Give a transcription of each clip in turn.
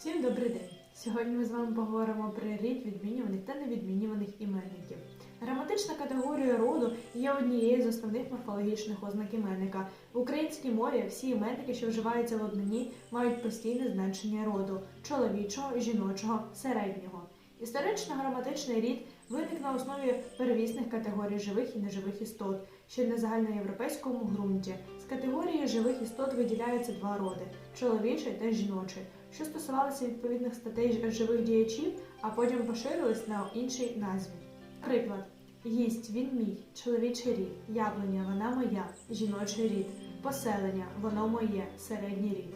Всім добрий день! Сьогодні ми з вами поговоримо про рід відмінюваних та невідмінюваних іменників. Граматична категорія роду є однією з основних морфологічних ознак іменника. В українській мові всі іменники, що вживаються в однині, мають постійне значення роду чоловічого, жіночого, середнього. Історично граматичний рід виник на основі первісних категорій живих і неживих істот, що на загальноєвропейському ґрунті. З категорії живих істот виділяються два роди чоловічий та жіночий, що стосувалися відповідних статей живих діячів, а потім поширились на інші назві. Наприклад, гість він мій, чоловічий рід, яблуня вона моя, жіночий рід, поселення воно моє, середній рід.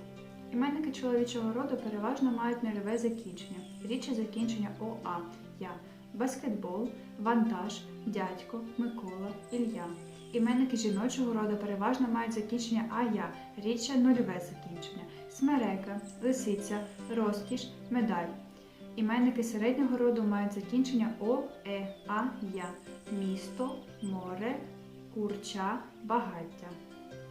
Іменники чоловічого роду переважно мають нульове закінчення, рідше закінчення ОА, я, баскетбол, вантаж, дядько, Микола, Ілля. Іменники жіночого роду переважно мають закінчення АЯ, рідше нульове закінчення, смерека, лисиця, розкіш, медаль. Іменники середнього роду мають закінчення О, Е, А, Я, місто, море, курча, багаття.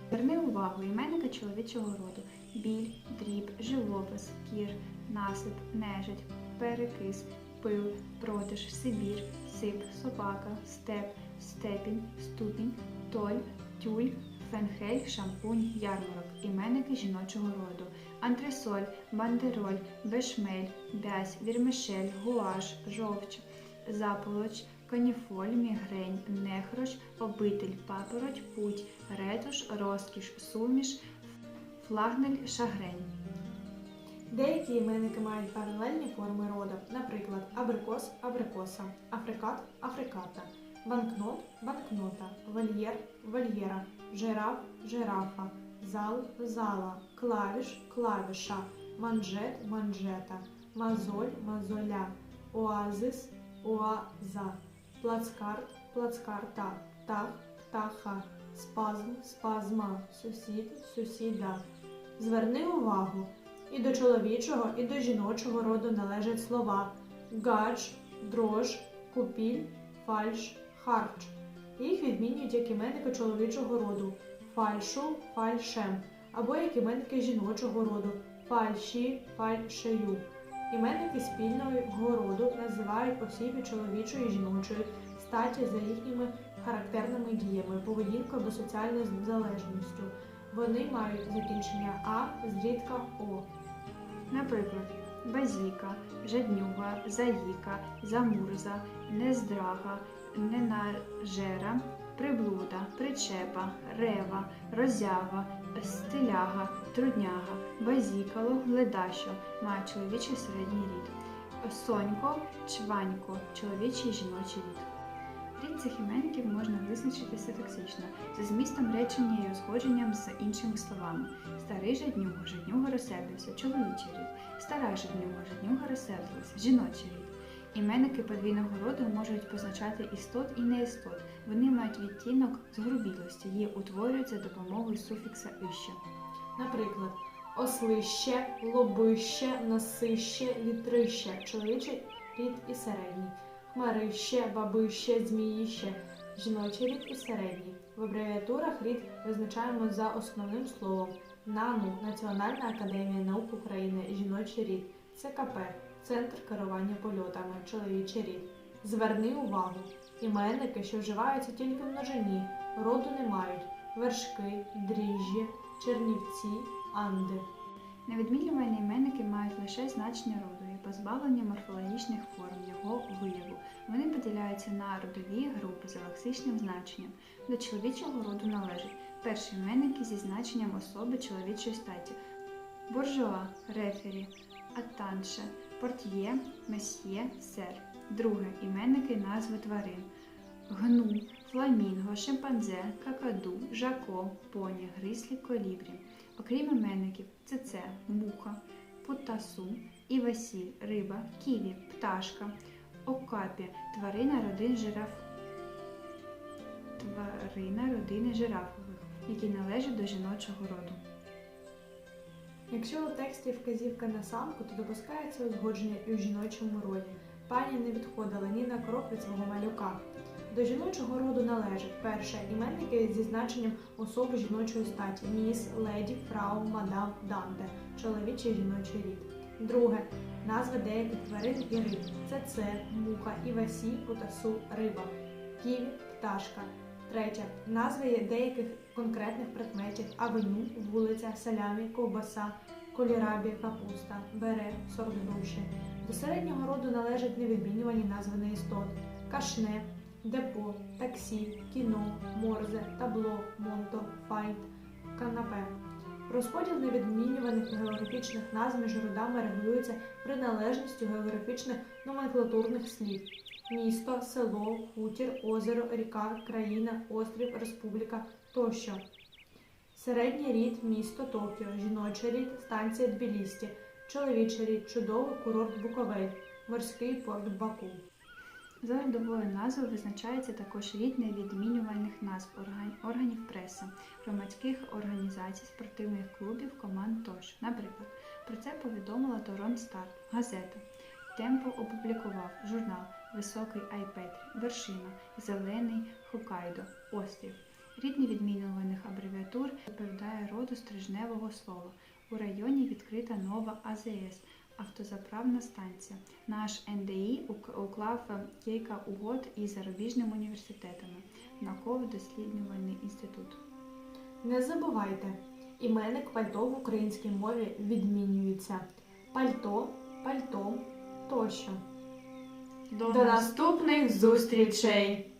Зверни увагу іменника чоловічого роду біль, дріб, живопис, кір, насип, нежить, перекис, пил, продаж, Сибір, сип, собака, степ, степінь, ступінь, толь, тюль, фенхель, шампунь, ярмарок, іменники жіночого роду, антресоль, бандероль, бешмель, бязь, вірмишель, гуаш, жовч, заполоч, каніфоль, мігрень, нехроч, обитель, папороть, путь, ретуш, розкіш, суміш, флагнель, шагрень. Деякі іменники мають паралельні форми роду, наприклад, абрикос абрикоса, африкат африката, банкнот банкнота, вольєр вольєра, жираф жирафа, зал зала, клавіш клавіша, манжет манжета, мазоль мазоля, оазис оаза, плацкарт плацкарта, птах птаха, спазм спазма, сусід сусіда. Зверни увагу, і до чоловічого, і до жіночого роду належать слова гач, дрож, купіль, фальш, харч. Їх відмінюють як іменники чоловічого роду фальшу, фальшем, або як іменники жіночого роду фальші, фальшею. Іменники спільного роду називають осіб чоловічої і жіночої статі за їхніми характерними діями, поведінкою або соціальною залежністю. Вони мають закінчення А, зрідка О. Наприклад, базіка, жаднюга, заїка, замурза, нездрага, ненажера, приблуда, причепа, рева, розява, стиляга, трудняга, базікало, ледащо мають чоловічий середній рід. Сонько, чванько, чоловічий жіночий рід. Рід цих іменників можна визначити синтаксично, за змістом речення і узгодженням з іншими словами. Старий жаднюга, жаднюга розсердився, чоловічий рід. Стара жаднюга, жаднюга розсердилася, жіночий рід. Іменники подвійного роду можуть позначати істот і неістот. Вони мають відтінок згрубілості, її утворюють за допомогою суфікса «ище». Наприклад, ослище, лобище, носище, вітрище, чоловічий рід і середній, хмарище, бабище, зміїще, жіночий рід і середній. В абревіатурах рід визначаємо за основним словом НАНУ Національна академія наук України, жіночий рід, ЦКП, Центр керування польотами, чоловічий рід. Зверни увагу, іменники, що вживаються тільки в множині, роду не мають вершки, дріжджі, чернівці, анди. Невідмінювальні іменники мають лише значення роду позбавлення морфологічних форм його вияву. Вони поділяються на родові групи за лексичним значенням. До чоловічого роду належать перші іменники зі значенням особи чоловічої статі, буржуа, рефері, атанше, портьє, месьє, сер. Друге іменники назви тварин. Гну, фламінго, шимпанзе, какаду, жако, поні, грислі, колібрі. Окрім іменників, це муха, путасу, івасіль, риба, ківі, пташка, окапі, тварина родин жираф... тварина родини жирафових, які належать до жіночого роду. Якщо у тексті вказівка на самку, то допускається узгодження і у жіночому роді. Пані не відходила ні на крок від свого малюка. До жіночого роду належать перше іменники зі значенням особи жіночої статі міс, леді, фрау, мадам, данте, чоловічий жіночий рід. Друге. Назви деяких тварин і риб. Це це, муха, івасі, потасу, риба. Ківі, пташка. Третє. Назви деяких конкретних предметів авеню, вулиця, салямі, ковбаса, колірабі, капуста, бере, сорт. До середнього роду належать невідмінювані назви неістот. Кашне, депо, таксі, кіно, морзе, табло, монто, файт, канапе. Розподіл невідмінюваних географічних назв між родами регулюється приналежністю географічних номенклатурних слів: місто, село, хутір, озеро, ріка, країна, острів, республіка тощо. Середній рід місто Токіо, жіночий рід станція Тбілісі, чоловічий рід чудовий курорт Буковель, морський порт Баку. За родовою назвою визначається також рід невідмінювальних назв органів преси, громадських організацій, спортивних клубів, команд тощо. Наприклад, про це повідомила Торон Стар, газета. Темпо опублікував журнал Високий Айпетрі, Вершина, Зелений Хокайдо, Острів. Рід невідмінюваних абревіатур відповідає роду стрижневого слова. У районі відкрита нова АЗС автозаправна станція. Наш НДІ уклав е, кілька угод із зарубіжними університетами, науково-досліджувальний інститут. Не забувайте, іменник пальто в українській мові відмінюється. Пальто, пальто тощо. До До наступних зустрічей!